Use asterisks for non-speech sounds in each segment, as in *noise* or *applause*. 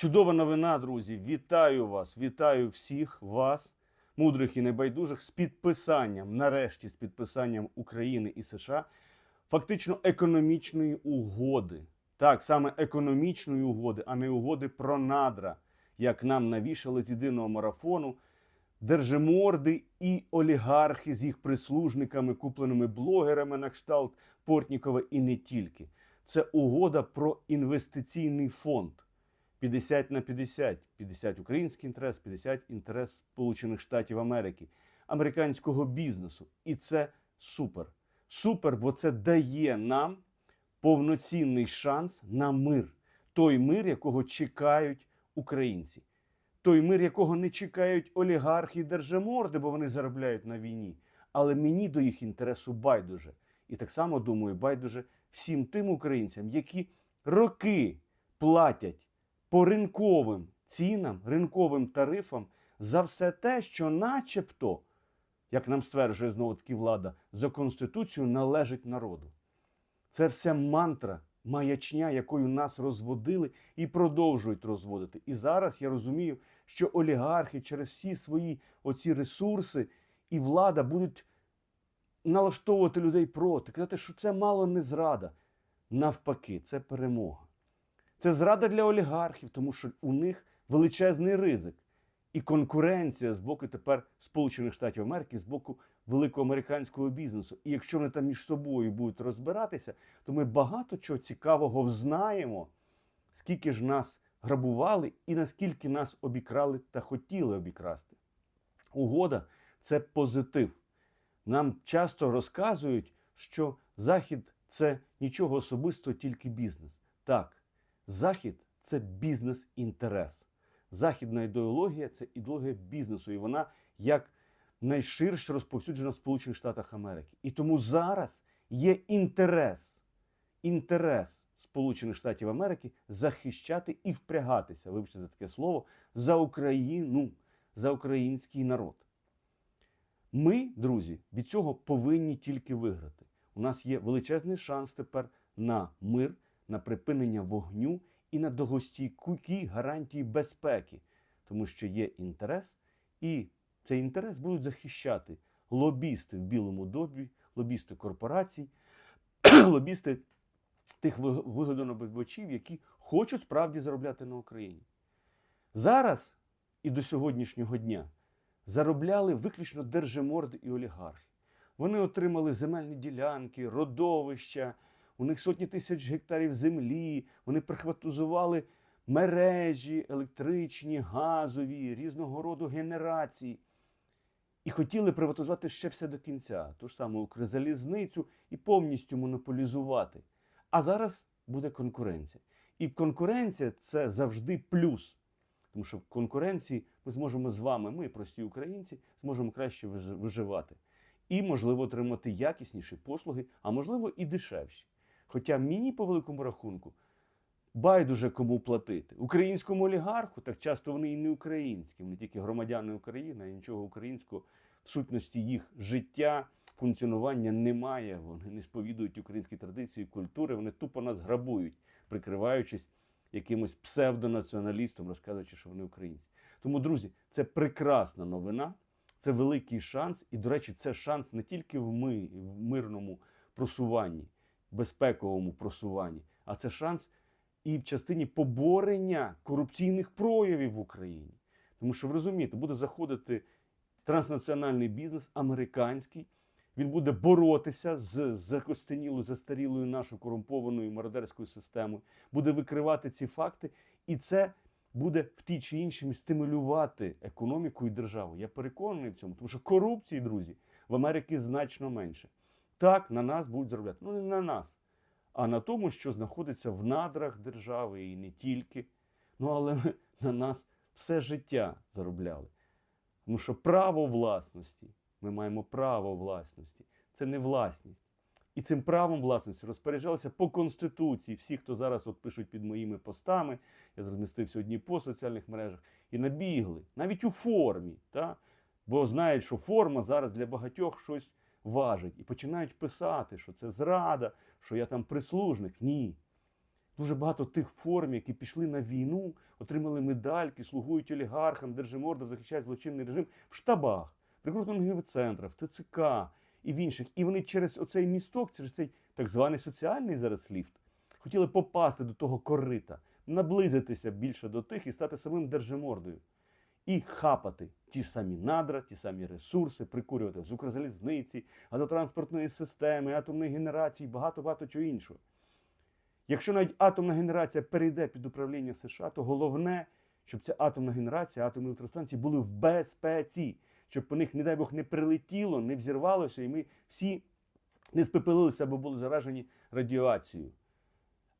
Чудова новина, друзі. Вітаю вас, вітаю всіх вас, мудрих і небайдужих, з підписанням, нарешті, з підписанням України і США, фактично економічної угоди. Так, саме економічної угоди, а не угоди про надра, як нам навішали з єдиного марафону. Держиморди і олігархи з їх прислужниками, купленими блогерами на кшталт Портнікова і не тільки. Це угода про інвестиційний фонд. 50 на 50. 50 український інтерес, 50 інтерес Сполучених Штатів Америки, американського бізнесу. І це супер. Супер, бо це дає нам повноцінний шанс на мир. Той мир, якого чекають українці. Той мир, якого не чекають олігархи і держиморди, бо вони заробляють на війні. Але мені до їх інтересу байдуже. І так само думаю, байдуже всім тим українцям, які роки платять по ринковим цінам, ринковим тарифам за все те, що начебто, як нам стверджує знову таки влада, за Конституцією належить народу. Це все мантра, маячня, якою нас розводили і продовжують розводити. І зараз я розумію, що олігархи через всі свої оці ресурси і влада будуть налаштовувати людей проти, казати, що це мало не зрада. Навпаки, це перемога. Це зрада для олігархів, тому що у них величезний ризик і конкуренція з боку тепер Сполучених Штатів Америки, з боку великого американського бізнесу. І якщо вони там між собою будуть розбиратися, то ми багато чого цікавого взнаємо, скільки ж нас грабували і наскільки нас обікрали та хотіли обікрасти. Угода це позитив. Нам часто розказують, що Захід це нічого особистого, тільки бізнес. Так, Захід це бізнес-інтерес. Західна ідеологія це ідеологія бізнесу, і вона як найширше розповсюджена в Сполучених Штатах Америки. І тому зараз є інтерес, інтерес Сполучених Штатів Америки захищати і впрягатися, вибачте за таке слово, за Україну, за український народ. Ми, друзі, від цього повинні тільки виграти. У нас є величезний шанс тепер на мир, на припинення вогню і на довгостійкі гарантії безпеки, тому що є інтерес, і цей інтерес будуть захищати лобісти в Білому добі, лобісти корпорацій, *clears throat* лобісти тих ви- які хочуть справді заробляти на Україні. Зараз і до сьогоднішнього дня заробляли виключно держиморди і олігархи. Вони отримали земельні ділянки, родовища, у них сотні тисяч гектарів землі, вони прихватизували мережі електричні, газові, різного роду генерації. І хотіли приватизувати ще все до кінця, ту ж саму Укрзалізницю і повністю монополізувати. А зараз буде конкуренція. І конкуренція це завжди плюс. Тому що в конкуренції ми зможемо з вами, ми, прості українці, зможемо краще виживати. І, можливо, отримати якісніші послуги, а можливо і дешевші. Хоча мені, по великому рахунку, байдуже кому платити. Українському олігарху, так часто вони і не українські, вони тільки громадяни України, а нічого українського в сутності їх життя, функціонування немає. Вони не сповідують українські традиції, культури, вони тупо нас грабують, прикриваючись якимось псевдонаціоналістом, розказуючи, що вони українці. Тому, друзі, це прекрасна новина, це великий шанс. І, до речі, це шанс не тільки в, ми, в мирному просуванні, безпековому просуванні, а це шанс і в частині поборення корупційних проявів в Україні. Тому що ви розумієте, буде заходити транснаціональний бізнес, американський. Він буде боротися з закостенілою, застарілою нашою корумпованою мародерською системою, буде викривати ці факти, і це буде в тій чи іншій стимулювати економіку і державу. Я переконаний в цьому, тому що корупції, друзі, в Америці значно менше. Так, на нас будуть заробляти. Ну, не на нас, а на тому, що знаходиться в надрах держави і не тільки. Ну, але на нас все життя заробляли. Тому що право власності, ми маємо право власності, це не власність. І цим правом власності розпоряджалися по Конституції. Всі, хто зараз от пишуть під моїми постами, я розмістив сьогодні по соціальних мережах, і набігли, навіть у формі, та? бо знають, що форма зараз для багатьох щось важить. І починають писати, що це зрада, що я там прислужник. Ні. Дуже багато тих форм, які пішли на війну, отримали медальки, слугують олігархам, держимордов, захищають злочинний режим в штабах, прикрутних центрах, в ТЦК і в інших. І вони через оцей місток, через цей так званий соціальний зараз ліфт, хотіли попасти до того корита, наблизитися більше до тих і стати самим держимордою. І хапати ті самі надра, ті самі ресурси, прикурювати з Укрзалізниці, газотранспортної системи, атомної генерації, багато-багато чого іншого. Якщо навіть атомна генерація перейде під управління США, то головне, щоб ця атомна генерація, атомні електростанції були в безпеці, щоб по них, не дай Бог, не прилетіло, не взірвалося, і ми всі не спепелилися або були заражені радіацією.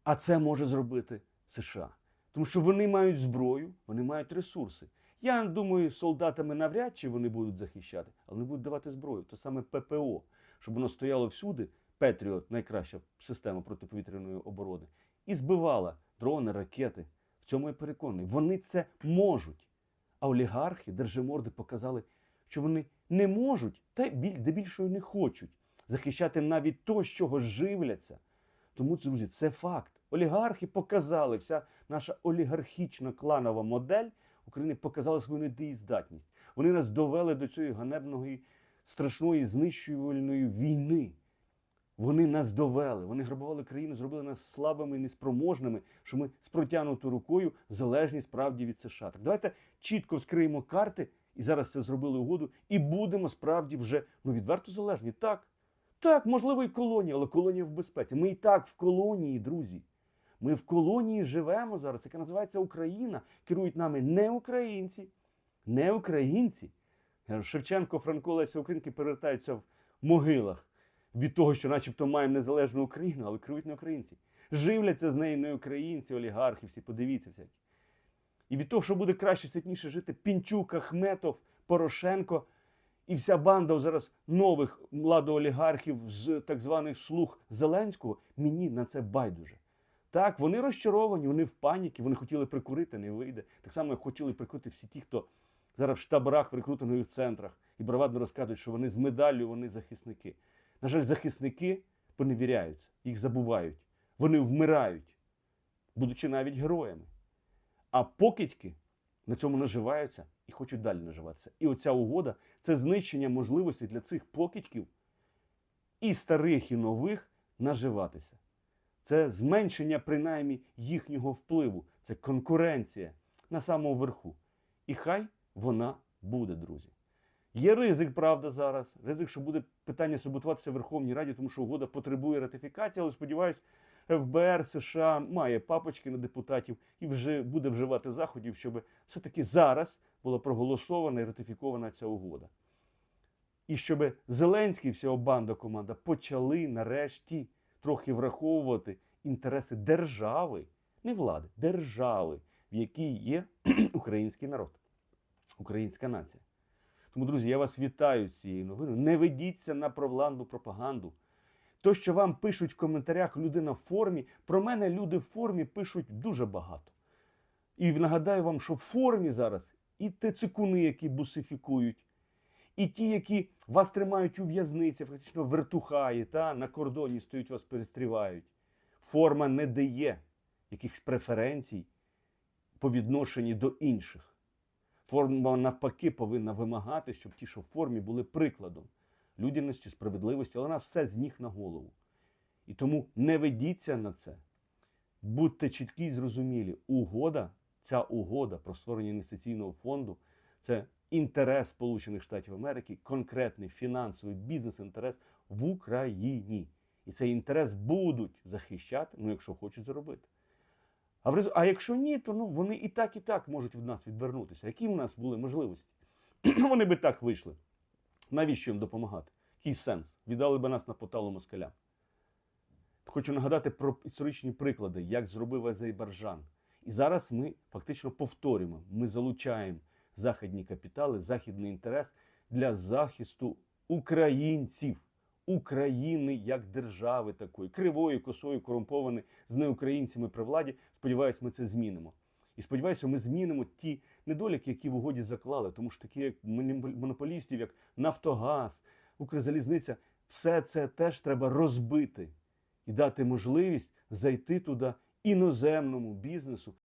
А це може зробити США. Тому що вони мають зброю, вони мають ресурси. Я думаю, солдатами навряд чи вони будуть захищати, але вони будуть давати зброю. То саме ППО, щоб воно стояло всюди, Петріот, найкраща система протиповітряної оборони, і збивала дрони, ракети. В цьому я переконаний. Вони це можуть. А олігархи, держиморди показали, що вони не можуть, та біль- не хочуть захищати навіть то, з чого живляться. Тому, друзі, це факт. Олігархи показали, вся наша олігархічна кланова модель України показала свою недієздатність. Вони нас довели до цієї ганебної, страшної, знищувальної війни. Вони нас довели, вони грабували країну, зробили нас слабими і неспроможними, що ми з протягнутою рукою залежні справді від США. Так давайте чітко вскриємо карти, і зараз це зробили угоду, і будемо справді вже ну, відверто залежні. Так, так, можливо, і колонія, але колонія в безпеці. Ми і так в колонії, друзі. Ми в колонії живемо зараз, яка називається Україна. Керують нами не українці, не українці. Шевченко, Франко, Леся Українки перевертаються в могилах від того, що начебто маємо незалежну Україну, але керують не українці. Живляться з нею не українці, олігархи, всі, подивіться всякі. І від того, що буде краще, ситніше жити, Пінчук, Ахметов, Порошенко і вся банда зараз нових младоолігархів з так званих слуг Зеленського, мені на це байдуже. Так, вони розчаровані, вони в паніці, вони хотіли прикурити, не вийде. Так само, як хотіли прикурити всі ті, хто зараз в штабах, в рекрутингових центрах і бравадно розказують, що вони з медаллю, вони захисники. На жаль, захисники поневіряються, їх забувають. Вони вмирають, будучи навіть героями. А покидьки на цьому наживаються і хочуть далі наживатися. І оця угода це знищення можливості для цих покидьків і старих, і нових наживатися. Це зменшення, принаймні, їхнього впливу. Це конкуренція на самому верху. І хай вона буде, друзі. Є ризик, правда, зараз. Ризик, що буде питання саботуватися в Верховній Раді, тому що угода потребує ратифікації, але сподіваюсь, ФБР США має папочки на депутатів і вже буде вживати заходів, щоб все-таки зараз була проголосована і ратифікована ця угода. І щоб Зеленський, вся банда команда почали нарешті трохи враховувати інтереси держави, не влади, держави, в якій є *clears throat* український народ, українська нація. Тому, друзі, я вас вітаю з цією новиною. Не ведіться на провладну пропаганду. То, що вам пишуть в коментарях людина в формі, про мене люди в формі пишуть дуже багато. І нагадаю вам, що в формі зараз і тецикуни, які бусифікують, і ті, які вас тримають у в'язниці, фактично вертухаї, та на кордоні стоять вас перестрівають. Форма не дає якихось преференцій по відношенню до інших. Форма навпаки повинна вимагати, щоб ті, що в формі, були прикладом людяності, справедливості, але нас все з ніг на голову. І тому не ведіться на це. Будьте чіткі і зрозумілі. Угода, ця угода про створення інвестиційного фонду це інтерес Сполучених Штатів Америки, конкретний фінансовий бізнес-інтерес в Україні. І цей інтерес будуть захищати, ну якщо хочуть зробити. А, в а якщо ні, то ну, вони і так, і так можуть від нас відвернутися. Які в нас були можливості? *clears throat* вони би так вийшли. Навіщо їм допомагати? Який сенс? Віддали би нас на поталу москалям. Хочу нагадати про історичні приклади, як зробив Азербайджан. І зараз ми фактично повторюємо: ми залучаємо західні капітали, західний інтерес для захисту українців, України як держави такої, кривої, косої, корумпованої, з неукраїнцями при владі. Сподіваюсь, ми це змінимо. І сподіваюся, ми змінимо ті недоліки, які в угоді заклали, тому що такі як монополістів, як Нафтогаз, Укрзалізниця, все це теж треба розбити і дати можливість зайти туди іноземному бізнесу